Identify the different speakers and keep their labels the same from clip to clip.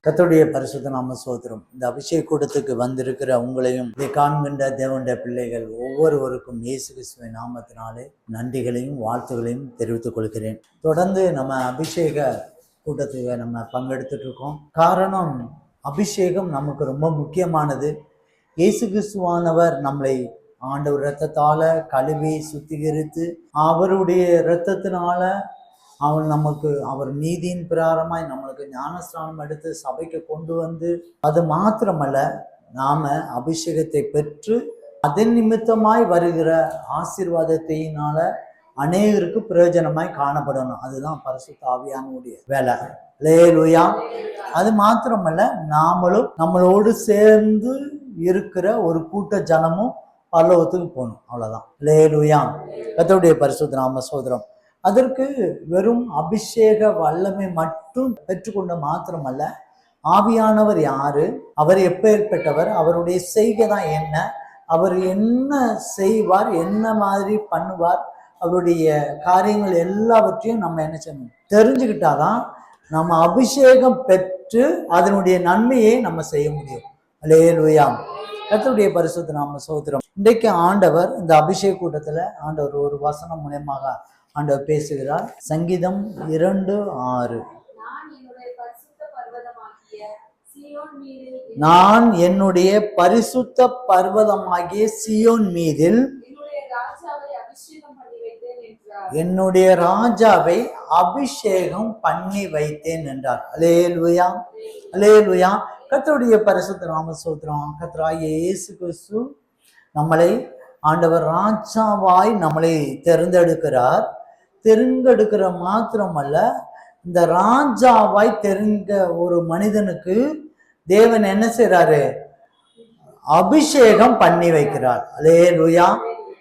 Speaker 1: கத்தோடைய பரிசுத்த நாம சோதரம் இந்த அபிஷேக கூட்டத்துக்கு வந்திருக்கிற உங்களையும் இதை காண்கின்ற தேவனுடைய பிள்ளைகள் ஒவ்வொருவருக்கும் இயேசு கிறிஸ்துவின் நாமத்தினாலே நன்றிகளையும் வாழ்த்துகளையும் தெரிவித்துக் கொள்கிறேன். தொடர்ந்து நம்ம அபிஷேக கூட்டத்துக்கு நம்ம பங்கெடுத்துட்டு இருக்கோம். காரணம் அபிஷேகம் நமக்கு ரொம்ப முக்கியமானது. இயேசு கிறிஸ்துவானவர் நம்மளை ஆண்டவர் இரத்தத்தால கழுவி சுத்திகரித்து அவருடைய இரத்தத்தினால அவர் நமக்கு அவர் நீதியின் பிரகாரமாய் நம்மளுக்கு ஞானஸ்நானம் எடுத்து சபைக்கு கொண்டு வந்து அது மாத்திரமல்ல நாம அபிஷேகத்தை பெற்று அதன் நிமித்தமாய் வருகிற ஆசீர்வாதத்தினால அநேகருக்கு பிரயோஜனமாய் காணப்படணும். அதுதான் பரிசு தாவியானுடைய வேலை. லேலுயா அது மாத்திரமல்ல நாமளும் நம்மளோடு சேர்ந்து இருக்கிற ஒரு கூட்ட ஜனமும் பல்லவத்துக்கு போகணும். அவ்வளோதான் லேலுயா கத்தருடைய பரிசுத்த நாம சோதரம். அதற்கு வெறும் அபிஷேக வல்லமை மட்டும் பெற்றுக்கொண்ட மாத்திரமல்ல ஆவியானவர் யாரு? அவர் எப்பேற்பட்டவர்? அவருடைய செய்கை தான் என்ன? அவர் என்ன செய்வார் என்ன மாதிரி பண்ணுவார் அவருடைய காரியங்கள் எல்லாவற்றையும் நம்ம என்ன செய்யணும்? தெரிஞ்சுக்கிட்டாதான் நம்ம அபிஷேகம் பெற்று அதனுடைய நன்மையை நம்ம செய்ய முடியும். அலேலுயாம் கத்தருடைய பரிசுத்த நாம சோதரம் இன்றைக்கு ஆண்டவர் இந்த அபிஷேக கூட்டத்துல ஆண்டவர் ஒரு வசனம் மூலயமாக ஆண்டவர் பேசுகிறார். சங்கீதம் இரண்டு ஆறு.
Speaker 2: நான் என்னுடைய பரிசுத்த பர்வதமாகிய சியோன் மீதில்
Speaker 1: என்னுடைய
Speaker 2: ராஜாவை அபிஷேகம் பண்ணி வைத்தேன் என்றார்.
Speaker 1: அலேலுயா அலேலுயா கர்த்தருடைய பரிசுத்த நாம சோத்திரம் கர்த்தராகிய இயேசு கிறிஸ்து நம்மளை ஆண்டவர் ராஜாவாய் நம்மளை தேர்ந்தெடுக்கிறார். தெரிந்தெடுக்கிற மாத்திரமல்ல இந்த ராஜாவாய் தெரிந்த ஒரு மனிதனுக்கு தேவன் என்ன செய்யறாரு அபிஷேகம் பண்ணி வைக்கிறார். அலே லூயா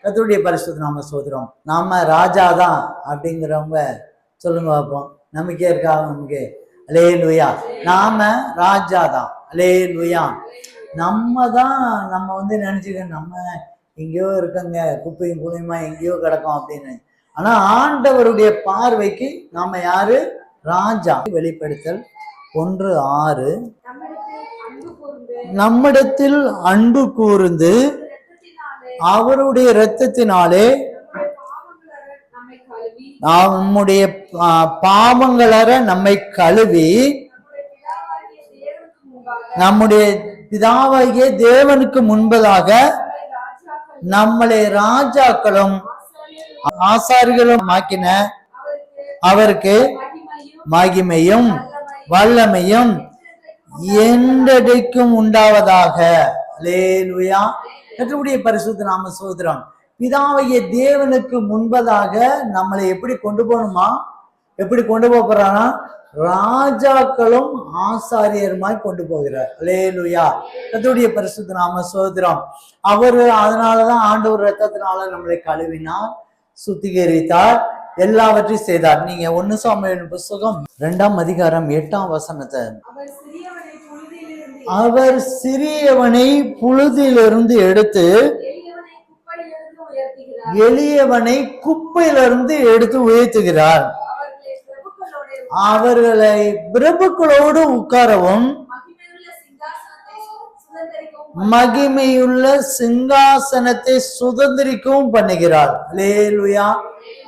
Speaker 1: கர்த்தருடைய பரிசுத்த நாம சோதரம் நாம ராஜா தான் அப்படிங்கிறவங்க சொல்லுங்க பார்ப்போம். நம்பிக்கை இருக்கா நமக்கு? அலே லூயா நாம ராஜா தான் அலே லூயா நம்ம தான் நம்ம வந்து நினைச்சுக்க நம்ம எங்கேயோ இருக்கங்க. குப்பையும் குழியுமா எங்கேயோ கிடக்கும் அப்படின்னு. ஆனா ஆண்டவருடைய பார்வைக்கு நாம யாரு? ராஜா. வெளிப்படுத்தல் ஒன்று ஆறு.
Speaker 2: நம்மிடத்தில் அன்பு கூர்ந்து
Speaker 1: அவருடைய இரத்தத்தினாலே
Speaker 2: நம்முடைய பாவங்களற நம்மை கழுவி
Speaker 1: நம்முடைய பிதாவாகிய தேவனுக்கு
Speaker 2: நம்முடைய பிதாவாகிய தேவனுக்கு முன்பதாக
Speaker 1: நம்மளை ராஜாக்களும் ஆசாரிகளும் ஆக்கின அவருக்கு மகிமையும் வல்லமையும் என்றடைக்கும் உண்டாவதாக. லேலுயா கற்றுடைய பரிசுத்த நாம சோதரம் பிதாவைய தேவனுக்கு முன்பதாக நம்மளை எப்படி கொண்டு போகணுமா? எப்படி கொண்டு போக போறானா? ராஜாக்களும் ஆசாரியருமாய் கொண்டு போகிறார். லேலுயா கத்துடைய பரிசுத்த நாம சோதரம் அவரு அதனாலதான் ஆண்டவர் ரத்தத்தினால நம்மளை கழுவினார் சுத்திகரித்தார் எல்லாவற்றையும் செய்தார். நீங்க ஒன்னு சாமியின் புஸ்தகம் இரண்டாம் அதிகாரம் எட்டாம் வசனத்தை.
Speaker 2: அவர் சிறியவனை புழுதியிலிருந்து
Speaker 1: எடுத்து
Speaker 2: எளியவனை குப்பையிலிருந்து
Speaker 1: எடுத்து உயர்த்துகிறார்.
Speaker 2: அவர்களை பிரபுக்களோடு
Speaker 1: உட்காரவும்
Speaker 2: மகிமையுள்ள சிங்காசனத்தை சுதந்திரிக்கவும்
Speaker 1: பண்ணுகிறார். லேலுயா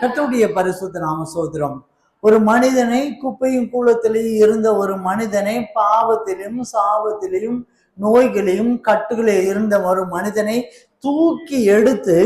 Speaker 1: கட்டுடைய பரிசுத்த நாம சோதரம் ஒரு மனிதனை குப்பையும் கூலத்திலேயும் இருந்த ஒரு மனிதனை பாவத்திலும் சாபத்திலையும் நோய்களையும் கட்டுகளில் இருந்த ஒரு மனிதனை தூக்கி எடுத்து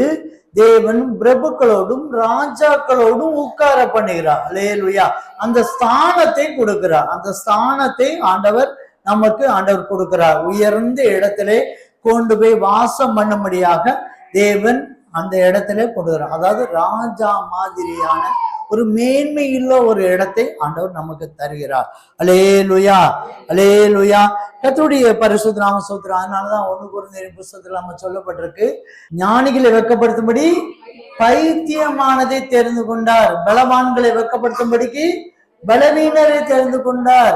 Speaker 1: தேவன் பிரபுக்களோடும் ராஜாக்களோடும் உட்கார பண்ணுகிறார். லேலுயா அந்த ஸ்தானத்தை கொடுக்கிறார். அந்த ஸ்தானத்தை ஆண்டவர் நமக்கு ஆண்டவர் கொடுக்கிறார். உயர்ந்த இடத்திலே கொண்டு போய் வாசம் பண்ணும்படியாக தேவன் அந்த இடத்துல கொண்டு அதாவது ராஜா மாதிரியான ஒரு மேன்மையுள்ள ஒரு இடத்தை ஆண்டவர் நமக்கு தருகிறார். அலே லுயா அலே லுயா கத்துடைய பரிசுத்த நாம சோத்திரம் அதனாலதான் ஒண்ணு குறைந்த புஸ்தகத்துல நம்ம சொல்லப்பட்டிருக்கு. ஞானிகளை வெக்கப்படுத்தும்படி பைத்தியமானதை தெரிந்து கொண்டார். பலவான்களை வெட்கப்படுத்தும்படிக்கு பலவீனரை தெரிந்து கொண்டார்.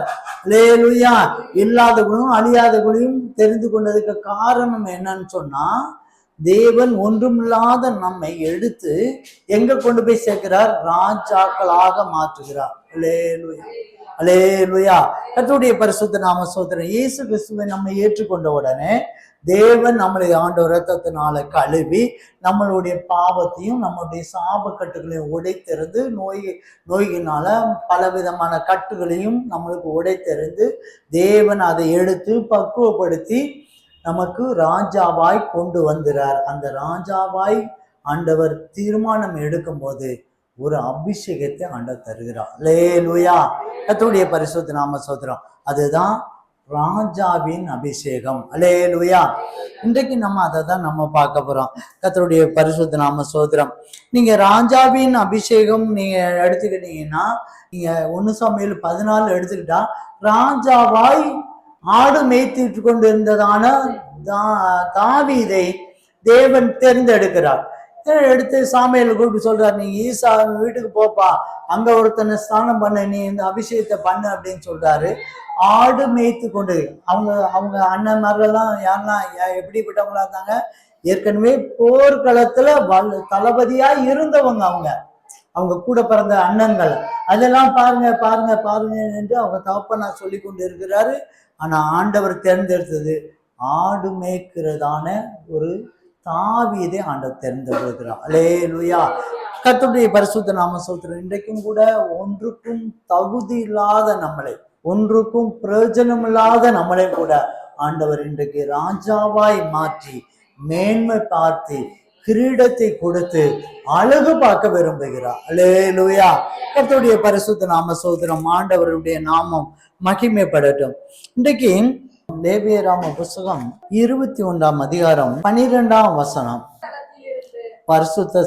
Speaker 1: லேலுயா அழியாத அழியாதவர்களையும் தெரிந்து கொண்டதுக்கு காரணம் என்னன்னு சொன்னா தேவன் ஒன்றுமில்லாத நம்மை எடுத்து எங்க கொண்டு போய் சேர்க்கிறார்? ராஜாக்களாக மாற்றுகிறார். லேலுயா அலேலுயா கத்துடைய பரிசுத்த நாம சோதரன் இயேசு கிறிஸ்துவை நம்ம ஏற்றுக்கொண்ட உடனே தேவன் நம்மளை ஆண்ட ரத்தத்தினால கழுவி நம்மளுடைய பாவத்தையும் நம்மளுடைய சாபக்கட்டுகளையும் உடைத்தெறிந்து நோய் நோயினால பலவிதமான கட்டுகளையும் நம்மளுக்கு உடைத்தெறிந்து தேவன் அதை எடுத்து பக்குவப்படுத்தி நமக்கு ராஜாவாய் கொண்டு வந்துறார். அந்த ராஜாவாய் ஆண்டவர் தீர்மானம் எடுக்கும்போது ஒரு அபிஷேகத்தை ஆண்டவர் தருகிறார். லே லூயா கத்துடைய பரிசுத்த நாம சோதரம் அதுதான் ராஜாவின் அபிஷேகம். அலே லூயா இன்றைக்கு நம்ம அதை தான் நம்ம பார்க்க போறோம். கத்தருடைய பரிசுத்த நாம சோதரம் நீங்க ராஜாவின் அபிஷேகம் நீங்க எடுத்துக்கிட்டீங்கன்னா நீங்க ஒன்னு சமையல் பதினாலு எடுத்துக்கிட்டா ராஜாவாய் ஆடு மேய்த்திட்டு கொண்டிருந்ததான தா- தாவீதை தேவன் தேர்ந்தெடுக்கிறார். எடுத்து சாமியில் கூப்பிட்டு சொல்றார் நீ ஈசா வீட்டுக்கு போப்பா. அங்க ஒருத்தனை ஸ்நானம் பண்ண நீ இந்த அபிஷேகத்தை பண்ணு அப்படின்னு சொல்றாரு. ஆடு மேய்த்து கொண்டு அவங்க அவங்க அண்ணன்மார்கள்லாம் யாரெல்லாம் எப்படிப்பட்டவங்களா இருந்தாங்க ஏற்கனவே போர்க்களத்துல வல் தளபதியா இருந்தவங்க அவங்க. அவங்க கூட பிறந்த அண்ணன்கள். அதெல்லாம் பாருங்க பாருங்க பாருங்க என்று அவங்க தகப்பனா சொல்லி கொண்டு இருக்கிறாரு ஆனா ஆண்டவர் தேர்ந்தெடுத்தது ஆடு மேய்க்கிறதான ஒரு தாவியதை ஆண்டவர் தேர்ந்தெடுக்கிறார். அலே லுயா கத்துடைய பரிசுத்த நாம சொல்கிறோம் இன்றைக்கும் கூட ஒன்றுக்கும் தகுதி இல்லாத நம்மளை ஒன்றுக்கும் பிரயோஜனம் இல்லாத நம்மளை கூட ஆண்டவர் இன்றைக்கு ராஜாவாய் மாற்றி மேன்மை பார்த்து கிரீடத்தை கொடுத்து அழகு பார்க்க விரும்புகிறார். அலே லுயா கர்த்தருடைய பரிசுத்த நாம சோதரம் ஆண்டவருடைய நாமம் மகிமைப்படட்டும். இன்றைக்கு லேபியராம புஸ்தகம் இருபத்தி ஒன்றாம் அதிகாரம் பனிரெண்டாம் வசனம். பரிசுத்த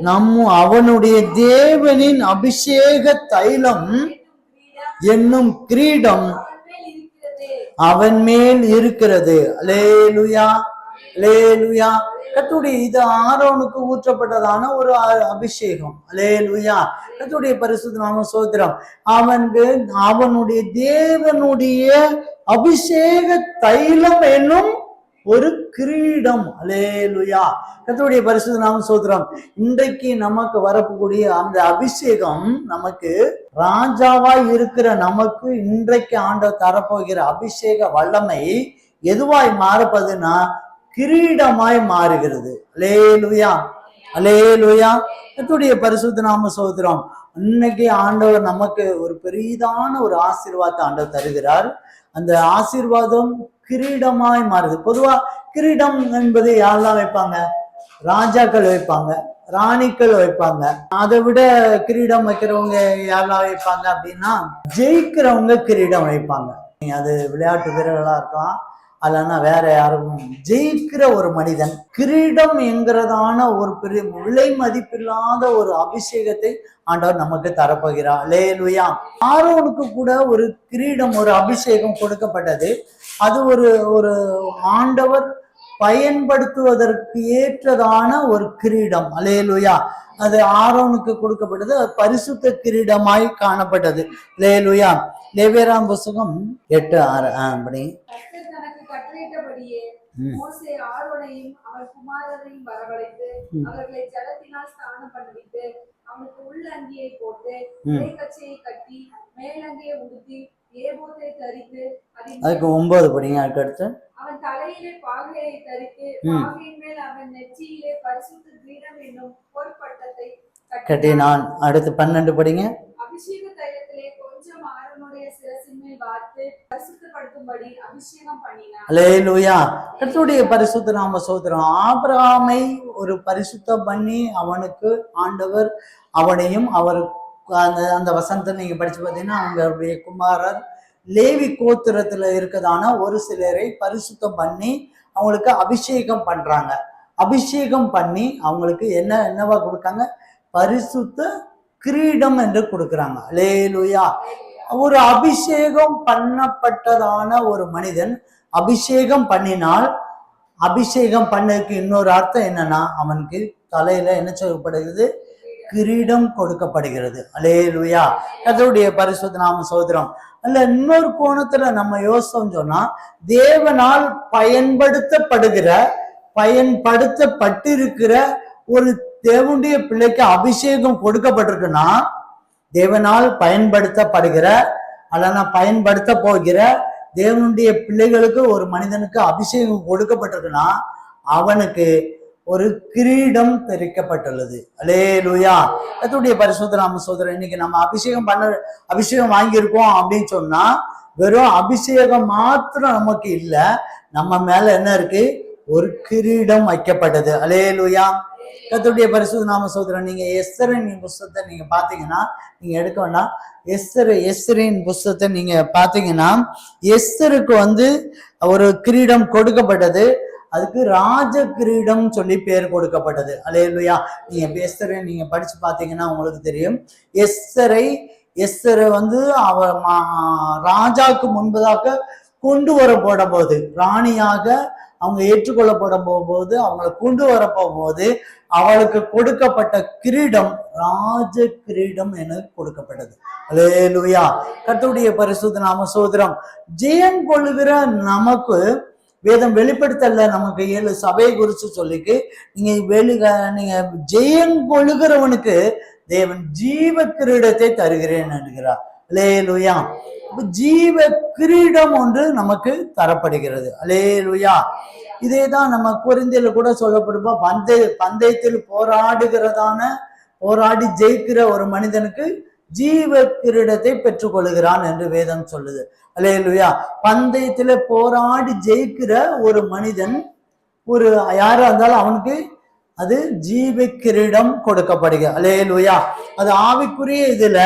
Speaker 1: நம்ம அவனுடைய தேவனின் அபிஷேக தைலம்
Speaker 3: என்னும் கிரீடம்.
Speaker 1: என்னும் கிரீடம்
Speaker 3: அவன் மேல் இருக்கிறது.
Speaker 1: அவன் மேல் இருக்கிறது. லேலுயா லேலுயா கத்துடைய இது ஆரோனுக்கு ஊற்றப்பட்டதான ஒரு அ- அபிஷேகம். லேலுயா கத்துடைய பரிசுத்த நாம சோத்திரம் அவனுக்கு அவனுடைய தேவனுடைய அபிஷேக தைலம் என்னும் ஒரு கிரீடம். அலேலுயா கர்த்தருடைய பரிசுத்த நாம சோதரம் இன்றைக்கு நமக்கு வரக்கூடிய அந்த அபிஷேகம் நமக்கு ராஜாவாய் இருக்கிற நமக்கு இன்றைக்கு ஆண்ட தரப்போகிற அபிஷேக வல்லமை எதுவாய் மாறப்பதுன்னா கிரீடமாய் மாறுகிறது. அலேயா அலேயா எத்துடைய பரிசுத்த நாம சோதரம் அன்னைக்கு ஆண்டவர் நமக்கு ஒரு பெரிதான ஒரு ஆசீர்வாதத்தை ஆண்டவர் தருகிறார். அந்த ஆசீர்வாதம் கிரீடமாய் மாறுது. பொதுவா கிரீடம் என்பது யாரெல்லாம் வைப்பாங்க? ராஜாக்கள் வைப்பாங்க. ராணிக்கள் வைப்பாங்க. அதை விட கிரீடம் வைக்கிறவங்க யாரெல்லாம் வைப்பாங்க அப்படின்னா ஜெயிக்கிறவங்க கிரீடம் வைப்பாங்க. அது விளையாட்டு வீரர்களா இருக்கலாம் அல்லனா வேற யாரும் ஜெயிக்கிற ஒரு மனிதன் கிரீடம் என்கிறதான ஒரு பெரிய விலை மதிப்பில்லாத ஒரு அபிஷேகத்தை ஆண்டவர் நமக்கு தரப்போகிறார். லேலுயா ஆரோனுக்கு கூட ஒரு கிரீடம் ஒரு அபிஷேகம் கொடுக்கப்பட்டது. அது ஒரு ஒரு ஆண்டவர் பயன்படுத்துவதற்கு ஏற்றதான ஒரு கிரீடம். அலேலுயா அது ஆரோனுக்கு கொடுக்கப்பட்டது. அது பரிசுத்த கிரீடமாய் காணப்பட்டது. லேலுயா லேவேராம் புஸ்தகம் எட்டு ஆறு அப்படி.
Speaker 3: கட்டளையிட்டபடியே. மோசே ஆரோனையும் அவன் குமாரரையும் வரவழைத்து. அவர்களை ஜலத்தினால் ஸ்நானம் பண்ணுவித்து அவனுக்கு உள்ளங்கியை போட்டு. இடைக்கச்சையை கட்டி மேலங்கியை உடுத்தி ஏபோத்தை தரித்து
Speaker 1: அதுக்கு ஒன்பது படிங்க அடுத்து
Speaker 3: அவன் தலையிலே பாகையை தரித்து. பாகையின் மேல் அவன் நெற்றியிலே பரிசுத்த கிரீடம் என்னும் பொற்பட்டத்தை
Speaker 1: கட்டினான் அடுத்து பன்னெண்டு படிங்க
Speaker 3: அலே லூயா பண்ணினான்
Speaker 1: பரிசுத்த நாம சோதரம் ஆபிரகாமை ஒரு பரிசுத்தம் பண்ணி அவனுக்கு ஆண்டவர் அவனையும் அவர் அந்த அந்த வசனத்தை நீங்க படிச்சு பார்த்தீங்கன்னா அவங்களுடைய குமாரர் லேவி கோத்திரத்துல இருக்கதான ஒரு சிலரை பரிசுத்தம் பண்ணி அவங்களுக்கு அபிஷேகம் பண்றாங்க. அபிஷேகம் பண்ணி அவங்களுக்கு என்ன என்னவா கொடுக்காங்க? பரிசுத்த கிரீடம் என்று கொடுக்குறாங்க. லேலுயா ஒரு அபிஷேகம் பண்ணப்பட்டதான ஒரு மனிதன் அபிஷேகம் பண்ணினால் அபிஷேகம் பண்ணதுக்கு இன்னொரு அர்த்தம் என்னன்னா அவனுக்கு தலையில என்ன சொல்லப்படுகிறது? கிரீடம் கொடுக்கப்படுகிறது. அலேலுயா அதனுடைய பரிசுத்த நாம சோதரம் அல்ல இன்னொரு கோணத்துல நம்ம யோசிச்சோம் சொன்னா தேவனால் பயன்படுத்தப்படுகிற பயன்படுத்தப்பட்டிருக்கிற ஒரு தேவனுடைய பிள்ளைக்கு அபிஷேகம் கொடுக்கப்பட்டிருக்குன்னா தேவனால் பயன்படுத்தப்படுகிற அல்லனா பயன்படுத்த போகிற தேவனுடைய பிள்ளைகளுக்கு ஒரு மனிதனுக்கு அபிஷேகம் கொடுக்கப்பட்டிருக்குன்னா அவனுக்கு ஒரு கிரீடம் தெரிவிக்கப்பட்டுள்ளது அலே லூயா கத்துடைய பரிசுத்த நாம சோதரன் இன்னைக்கு நம்ம அபிஷேகம் பண்ண அபிஷேகம் வாங்கியிருக்கோம் அப்படின்னு சொன்னா வெறும் அபிஷேகம் மாத்திரம் நமக்கு இல்லை நம்ம மேல என்ன இருக்கு? ஒரு கிரீடம் வைக்கப்பட்டது. அலேலுயா கத்துடைய பரிசுத்த நாம சோதரன் நீங்க எஸ்தரின் புஸ்தகத்தை நீங்க பாத்தீங்கன்னா நீங்க எடுக்க வேண்டாம். எஸ்தர் எஸ்தரின் புஸ்தகத்தை நீங்க பாத்தீங்கன்னா எஸ்தருக்கு வந்து ஒரு கிரீடம் கொடுக்கப்பட்டது. அதுக்கு ராஜ கிரீடம் சொல்லி பேர் கொடுக்கப்பட்டது. அலையலுயா நீங்க எஸ்தரை நீங்க படிச்சு பாத்தீங்கன்னா உங்களுக்கு தெரியும். எஸ்தரை எஸ்தரை வந்து அவ மா- ராஜாக்கு முன்பதாக கொண்டு வர போட போது ராணியாக அவங்க ஏற்றுக்கொள்ளப்பட போகும்போது அவங்களை கொண்டு வர போகும்போது அவளுக்கு கொடுக்கப்பட்ட கிரீடம் ராஜ கிரீடம் என கொடுக்கப்பட்டது. அலேலுயா கத்துடைய பரிசுத்த நாம சோதரம் ஜெயம் கொள்ளுகிற நமக்கு வேதம் வெளிப்படுத்தல நமக்கு ஏழு சபையை குறித்து சொல்லிக்கு நீங்க வெளிக நீங்க ஜெயம் கொள்ளுகிறவனுக்கு தேவன் ஜீவ கிரீடத்தை தருகிறேன் என்கிறார். அலேலுயா. இப்ப ஜீவ கிரீடம் ஒன்று நமக்கு தரப்படுகிறது. அலேலுயா. இதே தான் நம்ம குறிந்தில கூட சொல்லப்படுப்போ பந்தய பந்தயத்தில் போராடுகிறதான போராடி ஜெயிக்கிற ஒரு மனிதனுக்கு ஜீவ கிரீடத்தை பெற்றுக்கொள்கிறான் என்று வேதம் சொல்லுது. அலேலுயா. பந்தயத்துல போராடி ஜெயிக்கிற ஒரு மனிதன் ஒரு யாரா இருந்தாலும் அவனுக்கு அது ஜீவ கிரீடம் கொடுக்கப்படுகிறது. அலேலுயா அது ஆவிக்குரிய இதுல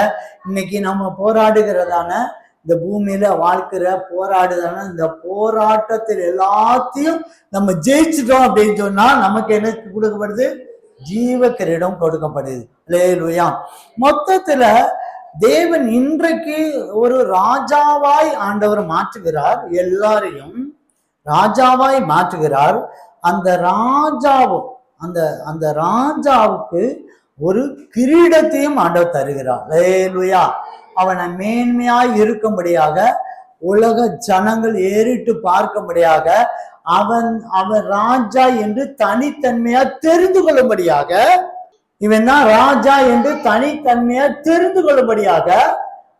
Speaker 1: இன்னைக்கு நம்ம போராடுகிறதான இந்த பூமியில வாழ்க்கிற போராடுதான இந்த போராட்டத்தில் எல்லாத்தையும் நம்ம ஜெயிச்சிட்டோம் அப்படின்னு சொன்னா நமக்கு என்ன கொடுக்கப்படுது? ஜீவ கிரீடம் கொடுக்கப்படுது. லேலுயா மொத்தத்துல தேவன் இன்றைக்கு ஒரு ராஜாவாய் ஆண்டவர் மாற்றுகிறார். எல்லாரையும் ராஜாவாய் மாற்றுகிறார். அந்த ராஜாவும் அந்த அந்த ராஜாவுக்கு ஒரு கிரீடத்தையும் ஆண்டவர் தருகிறார். லேலுயா அவனை மேன்மையாய் இருக்கும்படியாக உலக ஜனங்கள் ஏறிட்டு பார்க்கும்படியாக அவன் அவன் ராஜா என்று தனித்தன்மையா தெரிந்து கொள்ளும்படியாக இவன் தான் ராஜா என்று தனித்தன்மையா தெரிந்து கொள்ளும்படியாக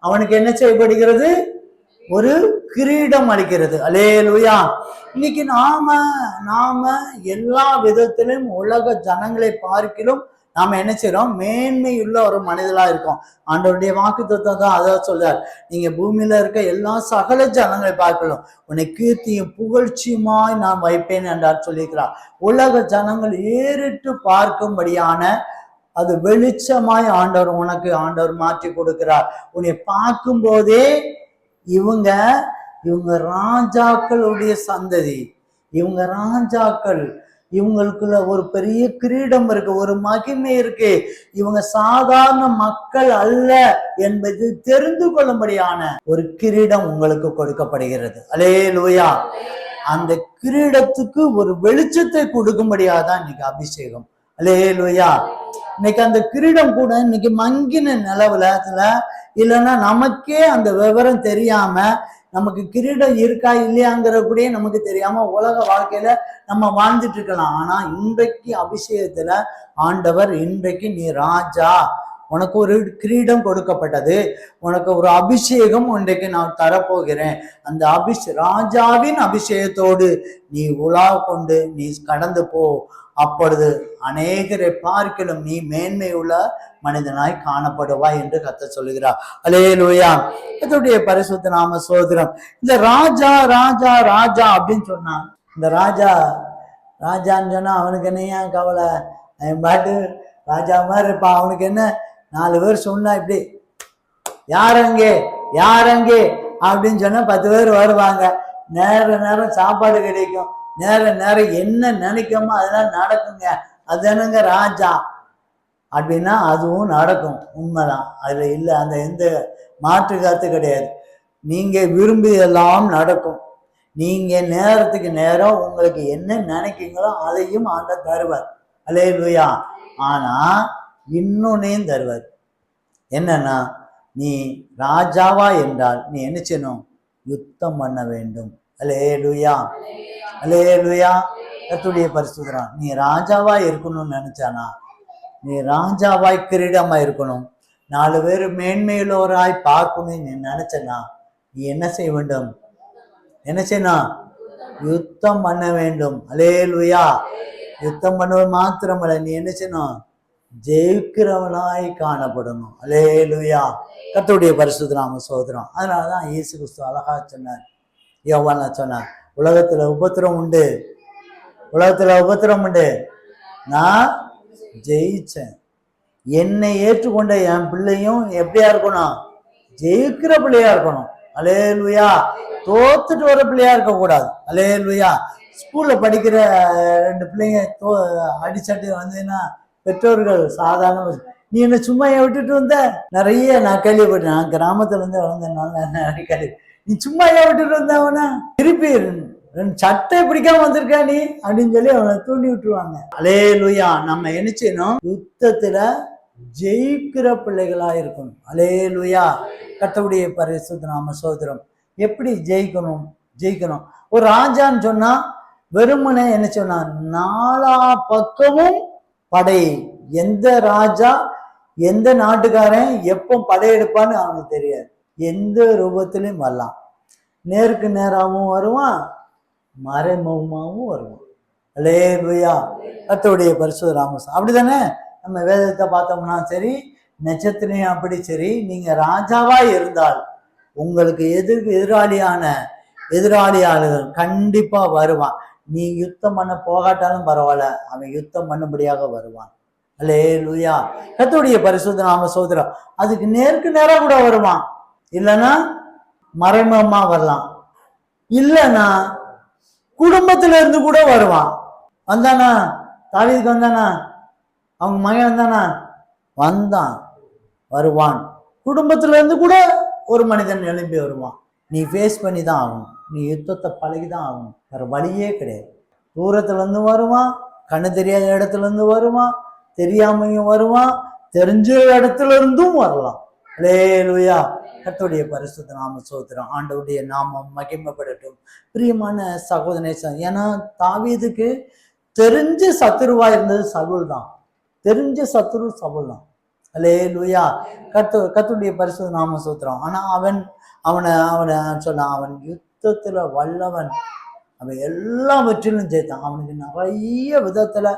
Speaker 1: அவனுக்கு என்ன செய்யப்படுகிறது? ஒரு கிரீடம் அளிக்கிறது. அலேலுயா இன்னைக்கு நாம நாம எல்லா விதத்திலும் உலக ஜனங்களை பார்க்கிலும் நாம என்ன செய்யறோம் மேன்மையுள்ள ஒரு மனிதலா இருக்கோம். ஆண்டவருடைய வாக்கு தான் அதான் சொல்றார். நீங்க பூமியில இருக்க எல்லா சகல ஜனங்களை பார்க்கலாம் உன்னை கீர்த்தியும் புகழ்ச்சியுமாய் நான் வைப்பேன் என்றார் சொல்லியிருக்கிறார். உலக ஜனங்கள் ஏறிட்டு பார்க்கும்படியான அது வெளிச்சமாய் ஆண்டவர் உனக்கு ஆண்டவர் மாற்றி கொடுக்கிறார். உன்னை பார்க்கும் போதே இவங்க இவங்க ராஜாக்களுடைய சந்ததி. இவங்க ராஜாக்கள் இவங்களுக்குள்ள ஒரு பெரிய கிரீடம் இருக்கு ஒரு மகிமை இருக்கு. இவங்க சாதாரண மக்கள் அல்ல என்பது தெரிந்து கொள்ளும்படியான ஒரு கிரீடம் உங்களுக்கு கொடுக்கப்படுகிறது. அலே லூயா அந்த கிரீடத்துக்கு ஒரு வெளிச்சத்தை கொடுக்கும்படியாக தான் இன்னைக்கு அபிஷேகம். அலே லூயா இன்னைக்கு அந்த கிரீடம் கூட இன்னைக்கு மங்கின நிலவுல அதுல இல்லைன்னா நமக்கே அந்த விவரம் தெரியாம நமக்கு கிரீடம் இருக்கா இல்லையாங்கிற கூட நமக்கு தெரியாம உலக வாழ்க்கையில நம்ம வாழ்ந்துட்டு இருக்கலாம். ஆனா இன்றைக்கு அபிஷேகத்துல ஆண்டவர் இன்றைக்கு நீ ராஜா. உனக்கு ஒரு கிரீடம் கொடுக்கப்பட்டது. உனக்கு ஒரு அபிஷேகம் இன்றைக்கு நான் தரப்போகிறேன். அந்த அபிஷ் ராஜாவின் அபிஷேகத்தோடு நீ உலா கொண்டு நீ கடந்து போ. அப்பொழுது அநேகரை பார்க்கிலும் நீ மேன்மையுள்ள மனிதனாய் காணப்படுவாய் என்று கத்த சொல்லுகிறார். அலேலுயா இதனுடைய பரிசுத்த நாம சோதரம் இந்த ராஜா ராஜா ராஜா அப்படின்னு சொன்னான் இந்த ராஜா ராஜான்னு சொன்னா அவனுக்கு என்ன ஏன் கவலை? அவன் பாட்டு ராஜா மாதிரி இருப்பான். அவனுக்கு என்ன? நாலு பேர் சொன்னா இப்படி யார் யாரங்கே யார் அப்படின்னு சொன்னா பத்து பேர் வருவாங்க. நேர நேரம் சாப்பாடு கிடைக்கும். நேர நேரம் என்ன நினைக்கமோ அதெல்லாம் நடக்குங்க. அதுதானுங்க ராஜா. அப்படின்னா அதுவும் நடக்கும். உண்மைதான். அதில் இல்லை அந்த எந்த மாற்று கருத்து கிடையாது. நீங்கள் விரும்பியதெல்லாம் நடக்கும். நீங்கள் நேரத்துக்கு நேரம் உங்களுக்கு என்ன நினைக்கிறீங்களோ அதையும் ஆண்டவர் தருவார். அலே லுயா ஆனால் இன்னொன்னையும் தருவார். என்னன்னா நீ ராஜாவா என்றால் நீ என்ன செய்யணும்? யுத்தம் பண்ண வேண்டும். அலே லுயா அலே லுயா கத்துடைய பரிசுகிறான் நீ ராஜாவா இருக்கணும்னு நினைச்சானா? நீ ராஜாவாய் கிரீடமா இருக்கணும். நாலு பேர் மேன்மையிலோராய் பார்க்கணும்னு நீ நினைச்சனா? நீ என்ன செய்ய வேண்டும்? என்ன செய்யணும் யுத்தம் பண்ண வேண்டும். அலே லுயா யுத்தம் பண்ணுவது மாத்திரமல்ல நீ என்ன செய்யணும்? ஜெயிக்கிறவனாய் காணப்படணும். அலே லுயா கத்துடைய பரிசுத்த நாம சோதரம் அதனாலதான் இயேசு கிறிஸ்து அழகா சொன்னார். யோவான் சொன்னான் உலகத்தில் உபத்திரம் உண்டு. உலகத்தில் உபத்திரம் உண்டு. நான் ஜெயிச்சேன். என்னை ஏற்றுக்கொண்ட என் பிள்ளையும் எப்படியா இருக்கணும்? ஜெயிக்கிற பிள்ளையா இருக்கணும். அலே லுயா தோத்துட்டு வர பிள்ளையா இருக்கக்கூடாது. அலே லுயா ஸ்கூல்ல படிக்கிற ரெண்டு பிள்ளைங்க தோ அடிச்சட்டு வந்தீங்கன்னா பெற்றோர்கள் சாதாரண நீ என்ன சும்மா ஏன் விட்டுட்டு வந்த? நிறைய நான் கேள்விப்பட்டேன். நான் கிராமத்துல இருந்து வளர்ந்தனால நான் நிறைய கேள்வி நீ சும்மா ஏன் விட்டுட்டு வந்த அவனை? திருப்பி ரெண்டு சட்டை பிடிக்காம வந்திருக்கா நீ? அப்படின்னு சொல்லி அவனை தூண்டி விட்டுருவாங்க. அலே லுயா நம்ம என்ன செய்யணும்? யுத்தத்துல ஜெயிக்கிற பிள்ளைகளா இருக்கணும். அலே லுயா கத்தவுடைய பரிசுத்த நாம சோதரம் எப்படி ஜெயிக்கணும்? ஜெயிக்கணும். ஒரு ராஜான்னு சொன்னா வெறுமனே என்ன சொன்னா நாலா பக்கமும் படை. எந்த ராஜா எந்த நாட்டுக்காரன் எப்போ படையெடுப்பான்னு அவனுக்கு தெரியாது. எந்த ரூபத்திலையும் வரலாம். நேருக்கு நேராகவும் வருவான் மறைமுகமாகவும் வருவான். அலே லுயா பரிசு பரிசுத்த அப்படி அப்படிதானே? நம்ம வேதத்தை பார்த்தோம்னா சரி நட்சத்திரம் அப்படி சரி நீங்க ராஜாவா இருந்தால் உங்களுக்கு எதிர் எதிராளியான எதிராளியாளர்கள் கண்டிப்பா வருவான். நீ யுத்தம் பண்ண போகாட்டாலும் பரவாயில்ல அவன் யுத்தம் பண்ணும்படியாக வருவான். அல்லே லூயா கத்துடைய பரிசுத்த நாம சோதரம் அதுக்கு நேருக்கு நேராக கூட வருவான். இல்லைன்னா மறைமுகமா வரலாம். இல்லைன்னா குடும்பத்துல இருந்து கூட வருவான். வந்தானா? தாவீதுக்கு வந்தானா? அவங்க மகன் வந்தானா? வந்தான். வருவான். குடும்பத்துல இருந்து கூட ஒரு மனிதன் எழும்பி வருவான். நீ ஃபேஸ் பண்ணி தான் ஆகும் நீ யுத்தத்தை பழகி தான் ஆகும் வேற வழியே கிடையாது. தூரத்துலேருந்து வருவான். கண்ணு தெரியாத இடத்துலேருந்து வருவான். தெரியாமையும் வருவான். தெரிஞ்ச இடத்துல இருந்தும் வரலாம். லேலுயா கர்த்தருடைய பரிசுத்த நாம சோதரம் ஆண்டவுடைய நாமம் மகிமைப்படட்டும். பிரியமான சகோதரேசன் ஏன்னா தாவீதுக்கு தெரிஞ்ச சத்துருவா இருந்தது சவுல் தான். தெரிஞ்ச சத்துரு சவுல் தான். அலே லூயா கத்து கத்துடைய பரிசுத்த நாம சோத்திரம். ஆனா அவன் அவனை அவனை சொன்னான் அவன் யுத்தத்துல வல்லவன். அவன் எல்லாவற்றிலும் ஜெயித்தான். அவனுக்கு நிறைய விதத்துல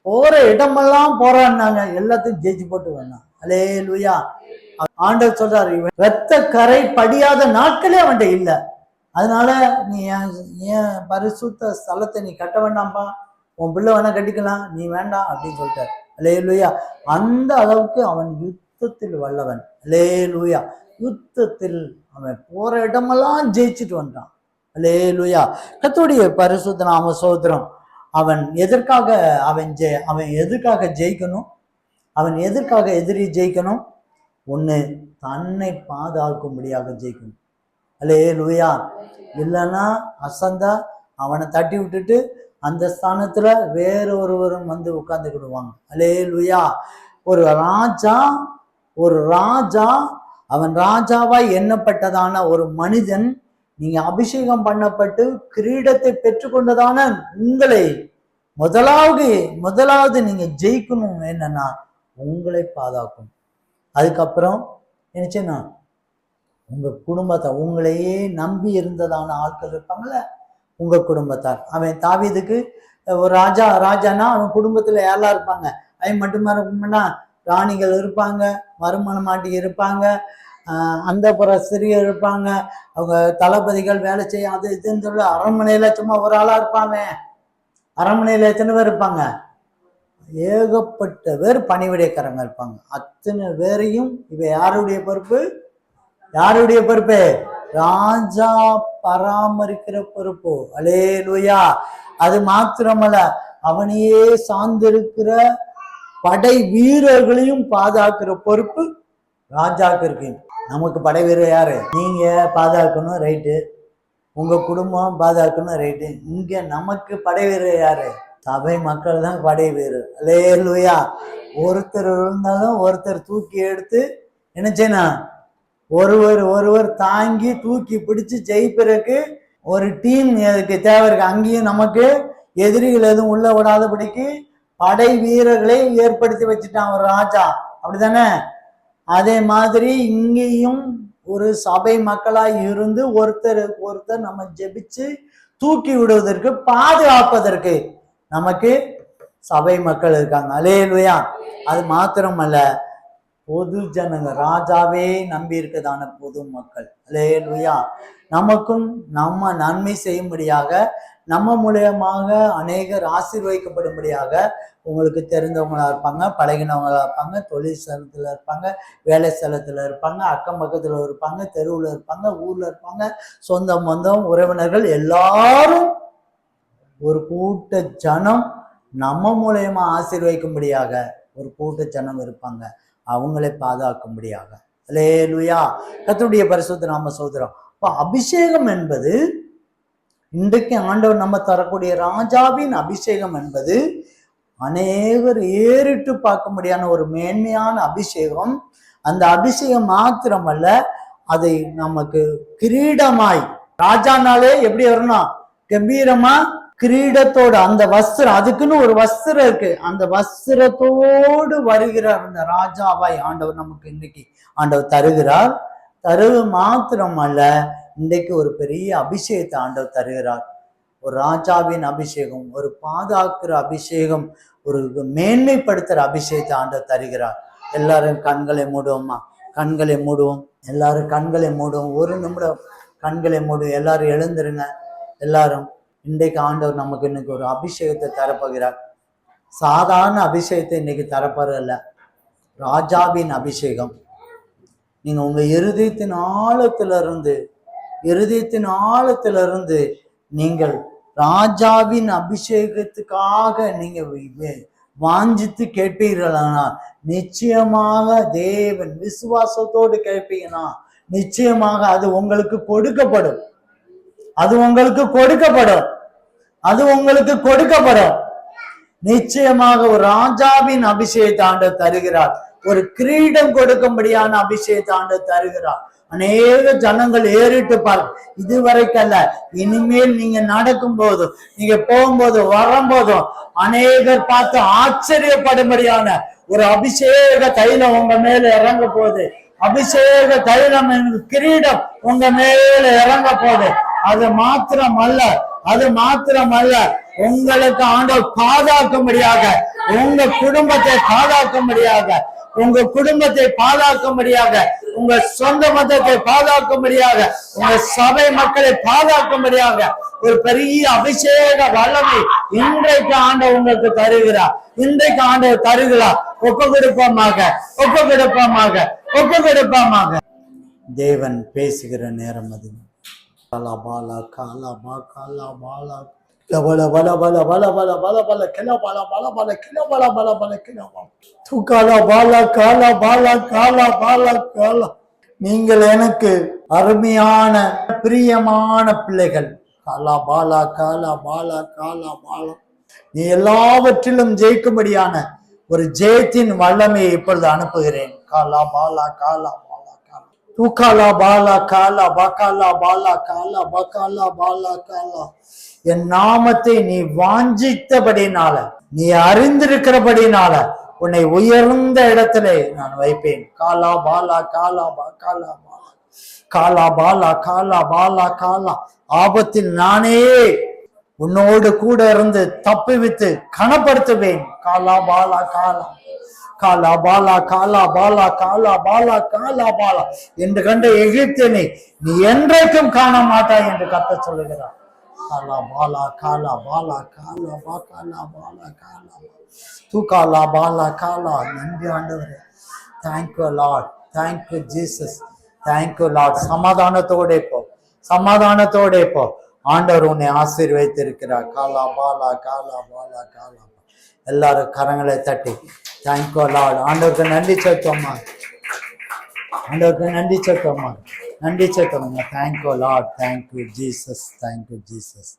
Speaker 1: போற இடமெல்லாம் போறான்னாங்க. எல்லாத்தையும் ஜெயிச்சு போட்டு வந்தான். அலே லூயா ஆண்டவர் சொல்றாரு இவன் ரத்த கரை படியாத நாட்களே அவன்கிட்ட இல்ல. அதனால நீ என் ஏன் பரிசுத்த ஸ்தலத்தை நீ கட்ட வேண்டாம்ப்பா? உன் பிள்ளை வேணா கட்டிக்கலாம் நீ வேண்டாம் அப்படின்னு சொல்லிட்டாரு. அலே லூயா அந்த அளவுக்கு அவன் யுத்தத்தில் வல்லவன். அலே லூயா யுத்தத்தில் அவன் போற இடமெல்லாம் ஜெயிச்சுட்டு வந்தான். அலே லூயா கத்தோடைய பரிசுத்த நாம சோதரம் அவன் எதற்காக அவன் ஜெய அவன் எதற்காக ஜெயிக்கணும்? அவன் எதற்காக எதிரி ஜெயிக்கணும்? ஒன்று தன்னை பாதுகாக்கும்படியாக ஜெயிக்கும். அல்லே லூயா இல்லைன்னா அசந்தா அவனை தட்டி விட்டுட்டு அந்த ஸ்தானத்தில் வேற ஒருவரும் வந்து உட்காந்துக்கிடுவாங்க அல்லே லூயா ஒரு ராஜா ஒரு ராஜா அவன் ராஜாவாய் எண்ணப்பட்டதான ஒரு மனிதன் நீங்க அபிஷேகம் பண்ணப்பட்டு கிரீடத்தை பெற்றுக்கொண்டதான உங்களை முதலாவது முதலாவது நீங்க ஜெயிக்கணும் என்னன்னா உங்களை பாதுகாக்கும். அதுக்கப்புறம் நினைச்சேன்னா உங்கள் குடும்பத்தை உங்களையே நம்பி இருந்ததான ஆட்கள் இருப்பாங்கல்ல உங்கள் குடும்பத்தார். அவன் தாவிதுக்கு ஒரு ராஜா ராஜானா அவன் குடும்பத்தில் யாரெல்லாம் இருப்பாங்க? அவன் மட்டுமா இருக்கும்னா ராணிகள் இருப்பாங்க மறுமண மாட்டி இருப்பாங்க அந்த புற சிறியர் இருப்பாங்க அவங்க தளபதிகள் வேலை செய்ய அது இதுன்னு சொல்லி அரண்மனையில் சும்மா ஒரு ஆளாக இருப்பாங்க அரண்மனையில் எத்தனை பேர் இருப்பாங்க? ஏகப்பட்ட பேர் பணிவிடைக்காரங்க இருப்பாங்க. அத்தனை பேரையும் இவ யாருடைய பொறுப்பு? யாருடைய பொறுப்பு? ராஜா பராமரிக்கிற பொறுப்பு. அலே லுயா அது மாத்திரமல்ல அவனையே சார்ந்திருக்கிற படை வீரர்களையும் பாதுகாக்கிற பொறுப்பு ராஜாக்கு இருக்கு. நமக்கு படை வீரர் யாரு? நீங்க பாதுகாக்கணும் ரைட்டு. உங்க குடும்பம் பாதுகாக்கணும் ரைட்டு. இங்க நமக்கு படை வீரர் யாரு? சபை மக்கள் தான் படை வீரர். லேலுயா ஒருத்தர் இருந்தாலும் ஒருத்தர் தூக்கி எடுத்து நினைச்சேனா? ஒருவர் ஒருவர் தாங்கி தூக்கி பிடிச்சு ஜெயிப்பிறக்கு ஒரு டீம் அதுக்கு தேவை இருக்கு? அங்கேயும் நமக்கு எதிரிகள் எதுவும் உள்ள விடாதபடிக்கு படை வீரர்களை ஏற்படுத்தி வச்சுட்டான் ஒரு ராஜா. அப்படிதானே அதே மாதிரி இங்கேயும் ஒரு சபை மக்களாக இருந்து ஒருத்தருக்கு ஒருத்தர் நம்ம ஜெபிச்சு தூக்கி விடுவதற்கு பாதுகாப்பதற்கு நமக்கு சபை மக்கள் இருக்காங்க. அலேலுயா. அது மாத்திரமல்ல பொது ஜனங்க ராஜாவே நம்பி இருக்கதான பொது மக்கள். அலேலுயா. நமக்கும் நம்ம நன்மை செய்யும்படியாக நம்ம மூலியமாக அநேகர் ஆசீர்வதிக்கப்படும்படியாக உங்களுக்கு தெரிந்தவங்களா இருப்பாங்க பழகினவங்களா இருப்பாங்க தொழில் இருப்பாங்க வேலை ஸ்தலத்துல இருப்பாங்க அக்கம் பக்கத்துல இருப்பாங்க தெருவுல இருப்பாங்க ஊர்ல இருப்பாங்க சொந்தம் பந்தம் உறவினர்கள் எல்லாரும் ஒரு கூட்ட ஜனம் நம்ம மூலயமா ஆசீர்வதிக்கும்படியாக ஒரு கூட்ட ஜனம் இருப்பாங்க. அவங்களை பாதுகாக்கும்படியாக. லேலுயா கத்தருடைய பரிசுத்த நாம சோதரம் இப்போ அபிஷேகம் என்பது இன்றைக்கு ஆண்டவர் நம்ம தரக்கூடிய ராஜாவின் அபிஷேகம் என்பது அநேகர் ஏறிட்டு பார்க்க முடியாத ஒரு மேன்மையான அபிஷேகம். அந்த அபிஷேகம் மாத்திரமல்ல அதை நமக்கு கிரீடமாய் ராஜானாலே எப்படி வரணும்? கம்பீரமா கிரீடத்தோடு அந்த வஸ்திரம் அதுக்குன்னு ஒரு வஸ்திரம் இருக்கு. அந்த வஸ்திரத்தோடு வருகிறார் அந்த ராஜாவாய் ஆண்டவர் நமக்கு இன்னைக்கு ஆண்டவர் தருகிறார். தருவு மாத்திரம் அல்ல இன்றைக்கு ஒரு பெரிய அபிஷேகத்தை ஆண்டவர் தருகிறார். ஒரு ராஜாவின் அபிஷேகம் ஒரு பாதுகாக்கிற அபிஷேகம் ஒரு மேன்மைப்படுத்துகிற அபிஷேகத்தை ஆண்டவர் தருகிறார். எல்லாரும் கண்களை மூடுவோம்மா. கண்களை மூடுவோம். எல்லாரும் கண்களை மூடுவோம். ஒரு நிமிடம் கண்களை மூடுவோம் எல்லாரும் எழுந்துருங்க. எல்லாரும் இன்றைக்கு ஆண்டவர் நமக்கு இன்னைக்கு ஒரு அபிஷேகத்தை தரப்போகிறார். சாதாரண அபிஷேகத்தை இன்னைக்கு தரப்போறதில்ல. ராஜாவின் அபிஷேகம். நீங்க உங்க இருதயத்தின் ஆழத்திலிருந்து இருதயத்தின் ஆழத்திலிருந்து நீங்கள் ராஜாவின் அபிஷேகத்துக்காக நீங்க வாஞ்சித்து கேட்பீர்களானா நிச்சயமாக தேவன் விசுவாசத்தோடு கேட்பீங்கன்னா நிச்சயமாக அது உங்களுக்கு கொடுக்கப்படும். அது உங்களுக்கு கொடுக்கப்படும். அது உங்களுக்கு கொடுக்கப்படும். நிச்சயமாக ஒரு ராஜாவின் அபிஷேகத்தை தருகிறார். ஒரு கிரீடம் கொடுக்கும்படியான அபிஷேகத்தை ஆண்டவர் தருகிறார். அநேக ஜனங்கள் ஏறிட்டு பார் இதுவரைக்கல்ல இனிமேல் நீங்க நடக்கும் போதும் நீங்க போகும்போது வரும்போதும் அநேகர் பார்த்து ஆச்சரியப்படும்படியான ஒரு அபிஷேக தைலம் உங்க மேல இறங்க போகுது. அபிஷேக தைலம் கிரீடம் உங்க மேல இறங்க போகுது. அது மாத்திரம் அல்ல அது மாத்திரம் அல்ல உங்களுக்கு ஆண்டவர் பாதுகாக்கும்படியாக உங்க குடும்பத்தை பாதுகாக்கும்படியாக உங்க குடும்பத்தை பாதுகாக்கும்படியாக உங்க சொந்த மதத்தை பாதுகாக்கும்படியாக உங்க சபை மக்களை பாதுகாக்கும்படியாக ஒரு பெரிய அபிஷேக வல்லமை இன்றைக்கு ஆண்ட உங்களுக்கு தருகிறார். இன்றைக்கு ஆண்டவர் தருகிறார். ஒப்பு கொடுப்போமாக ஒப்பு கொடுப்போமாக ஒப்பு கொடுப்போமாக. தேவன் பேசுகிற நேரம் அது. பாலா பாலா காலா பா காலா பாலா பல பல பல பல பல பல பல கில பல பல பல கில பல பல பல கில தூ காலா பாலா காலா பாலா காலா பாலா காலா நீங்கள் எனக்கு அருமையான பிரியமான பிள்ளைகள். காலா பாலா காலா பாலா காலா பாலா நீ எல்லாவற்றிலும் ஜெயிக்கும்படியான ஒரு ஜெயத்தின் வல்லமையை இப்பொழுது அனுப்புகிறேன். காலா பாலா காலா தூக்காலா பாலா காலா பகாலா பாலா காலா பகாலா பாலா காலா. என் நாமத்தை நீ வாஞ்சித்தபடினால நீ அறிந்திருக்கிறபடினால உன்னை உயர்ந்த இடத்திலே நான் வைப்பேன். காலா பாலா காலா பா காலா பாலா. காலா பாலா காலா பாலா காலா. ஆபத்தில் நானே உன்னோடு கூட இருந்து தப்பிவித்து கனப்படுத்துவேன். காலா பாலா காலா. காலா பாலா காலா பாலா காலா பாலா காலா பாலா என்று கண்ட எகிப்தினை நீ என்றைக்கும் காண மாட்டாய் என்று கத்த சொல்லுகிறார். காலா பாலா காலா பாலா காலா பா காலா பாலா காலா தூ காலா பாலா காலா. நன்றி ஆண்டவரே. Thank you Lord thank you Jesus thank you Lord சமாதானத்தோட போ. சமாதானத்தோட போ. ஆண்டவர் உன்னை ஆசீர்வைத்திருக்கிறார் காலா பாலா காலா பாலா காலா எல்லாரும் கரங்களை தட்டி தேங்க்யூ லார்ட் ஆண்டவருக்கு நன்றி செலுத்துவோமா ஆண்டவருக்கு நன்றி சொல்லுமா நன்றி சொல்லுங்க thank you Lord thank you Jesus thank you Jesus